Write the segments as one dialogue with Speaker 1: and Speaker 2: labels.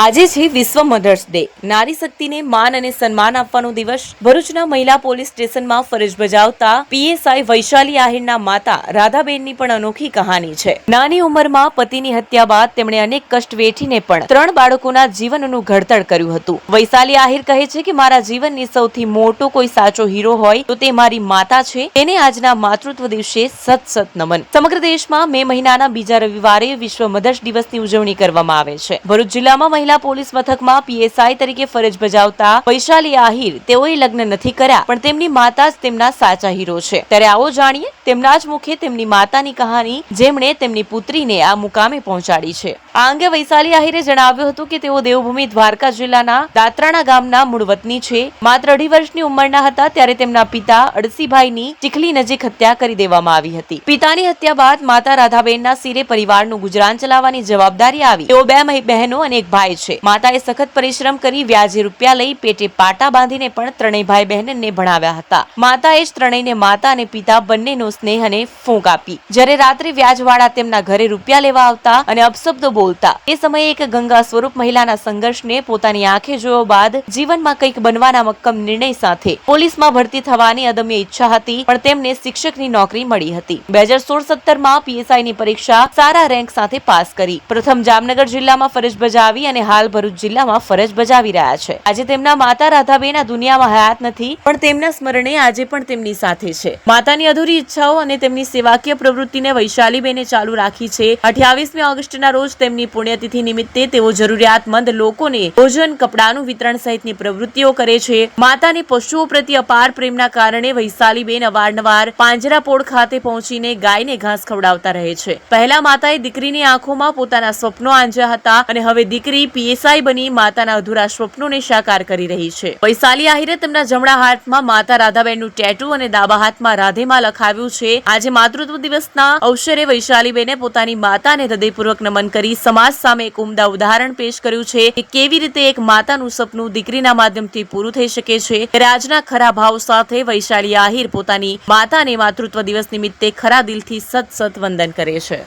Speaker 1: આજે છે વિશ્વ મધર્સ ડે. નારી શક્તિને માન અને સન્માન આપવાનો દિવસ. ભરૂચના મહિલા પોલીસ સ્ટેશનમાં ફરજ બજાવતા પીએસઆઈ વૈશાલી આહિરના માતા રાધાબેનની પણ અનોખી કહાની છે. નાની ઉંમરમાં પતિની હત્યા બાદ તેમણે અનેક કષ્ટ વેઠીને પણ ત્રણ બાળકોના જીવનનું ઘડતર કર્યું હતું. વૈશાલી આહિર કહે છે કે, મારા જીવનની સૌથી મોટો કોઈ સાચો હીરો હોય તો તે મારી માતા છે. તેને આજના માતૃત્વ દિવસે સત સત નમન. સમગ્ર દેશમાં મે મહિનાના બીજા રવિવારે વિશ્વ મધર્સ દિવસની ઉજવણી કરવામાં આવે છે. ભરૂચ જિલ્લામાં મહિલા પોલીસ મથકમાં પીએસઆઈ તરીકે ફરજ બજાવતા વૈશાલી આહિર તેઓએ લગ્ન નથી કર્યા, પણ તેમની માતા જ તેમના સાચા હીરો છે. ત્યારે આવો જાણીએ, તેમના જ મુખે તેમની માતાની કહાની જેમણે તેમની પુત્રીને આ મુકામે પહોંચાડી છે. આ અંગે વૈશાલી આહિરે જણાવ્યું હતું કે તેઓ દેવભૂમિ દ્વારકા જિલ્લાના દાત્રાણા ગામના મૂળ છે. માત્ર અઢી વર્ષની ઉંમરના હતા, ત્યારે તેમના પિતા અડસીભાઈની ચીખલી નજીક હત્યા કરી દેવામાં આવી હતી. પિતાની હત્યા બાદ માતા રાધાબેનના સિરે પરિવારનું ગુજરાન ચલાવવાની જવાબદારી આવી. તેઓ બે બહેનો અને એક ભાઈ છે. માતાએ સખત પરિશ્રમ કરી વ્યાજે રૂપિયા લઈ પેટે પાટા બાંધીને પણ ત્રણેય ભાઈ બહેનને ભણાવ્યા હતા. માતાએ જ ત્રણેયને માતા અને પિતા બંનેનો સ્નેહ અને ફૂંક આપી. જ્યારે રાત્રે વ્યાજવાળા તેમના ઘરે રૂપિયા લેવા આવતા અને અપશબ્દો બોલતા, એ સમયે એક ગંગા સ્વરૂપ મહિલાના સંઘર્ષને પોતાની આંખે જોયો બાદ જીવનમાં કંઈક બનવાના મક્કમ નિર્ણય સાથે પોલીસમાં ભરતી થવાની અદમ્ય ઈચ્છા હતી, પણ તેમને શિક્ષકની નોકરી મળી હતી. બે હજાર સોળ સત્તરમાં પીએસઆઈ પરીક્ષા સારા રેન્ક સાથે પાસ કરી. પ્રથમ જામનગર જિલ્લામાં ફરજ બજાવી અને હાલ ભરૂચ જિલ્લામાં ફરજ બજાવી રહ્યા છે. આજે તેમના માતા રાધાબેન દુનિયામાં હયાત નથી, પણ તેમના સ્મરણે આજે પણ તેમની સાથે છે. માતાની અધૂરી ઈચ્છાઓ અને તેમની સેવાકીય પ્રવૃત્તિને વૈશાલીબેને ચાલુ રાખી છે. અઠ્યાવીસમી ઓગસ્ટના રોજ તેમની પુણ્યતિથિ નિમિત્તે તેઓ જરૂરિયાતમંદ લોકોને ભોજન, કપડાનું વિતરણ સહિતની પ્રવૃત્તિઓ કરે છે. માતાની પશુઓ પ્રત્યે અપાર પ્રેમના કારણે વૈશાલીબેન અવારનવાર પાંજરાપોળ ખાતે પહોંચીને ગાયને ઘાસ ખવડાવતા રહે છે. પહેલા માતાએ દીકરીની આંખોમાં પોતાના સ્વપ્નો આંજ્યા હતા અને હવે દીકરી પીએસઆઈ બની માતાના અધૂરા સ્વપ્નોને સાકાર કરી રહી છે. વૈશાલી આહિરે તેમના જમણા હાથમાં માતા રાધાબેનનું ટેટુ અને ડાબા હાથમાં રાધેમાં લખાવ્યું છે. આજે માતૃત્વ દિવસના અવસરે વૈશાલીબેને પોતાની માતાને હૃદયપૂર્વક નમન કરી સમાજ સામે એક ઉમદા ઉદાહરણ પેશ કર્યું છે કે કેવી રીતે એક માતાનું સપનું દીકરીના માધ્યમથી પૂરું થઈ શકે છે. આજના ખરા ભાવ સાથે વૈશાલી આહિર પોતાની માતાને માતૃત્વ દિવસ નિમિત્તે ખરા દિલથી સત સત વંદન કરે છે.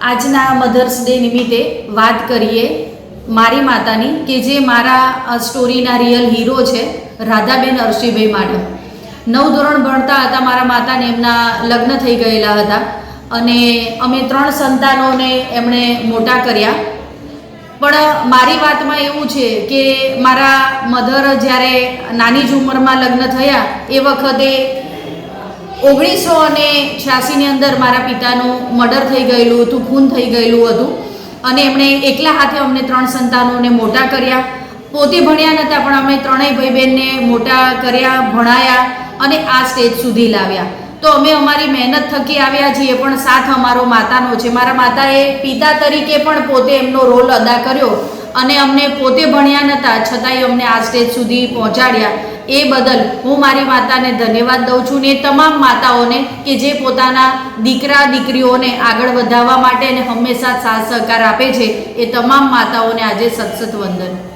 Speaker 2: આજના મધર્સ ડે નિમિત્તે વાત કરીએ મારી માતાની કે જે મારા સ્ટોરીના રિયલ હીરો છે, રાધાબેન અરશીભાઈ માડમ. નવ ધોરણ ભણતા હતા મારા માતાને, એમના લગ્ન થઈ ગયેલા હતા. અને અમે ત્રણ સંતાનોને એમણે મોટા કર્યા. પણ, મારી વાતમાં એવું છે કે મારા મધર જ્યારે નાની જ ઉંમરમાં લગ્ન થયા, એ વખતે ઓગણીસો અને છ્યાસીની અંદર મારા પિતાનું મર્ડર થઈ ગયેલું હતું, ખૂન થઈ ગયેલું હતું. અને એમણે એકલા હાથે અમને ત્રણ સંતાનોને મોટા કર્યા. પોતે ભણ્યા નહોતા પણ અમે ત્રણેય ભાઈ બહેનને મોટા કર્યા, ભણાયા અને આ સ્ટેજ સુધી લાવ્યા. તો અમે અમારી મહેનત થકી આવ્યા છીએ, પણ સાથ અમારો માતાનો છે. મારા માતાએ પિતા તરીકે પણ પોતે એમનો રોલ અદા કર્યો અને અમને પોતે ભણ્યા નહોતા છતાંય અમને આ સ્ટેજ સુધી પહોંચાડ્યા. એ બદલ હું મારી માતાને ધન્યવાદ દઉં છું ને તમામ માતાઓને કે જે પોતાના દીકરા, દીકરીઓને આગળ વધારવા માટે અને હંમેશા સાથ સહકાર આપે છે, એ તમામ માતાઓને આજે સતસત વંદન.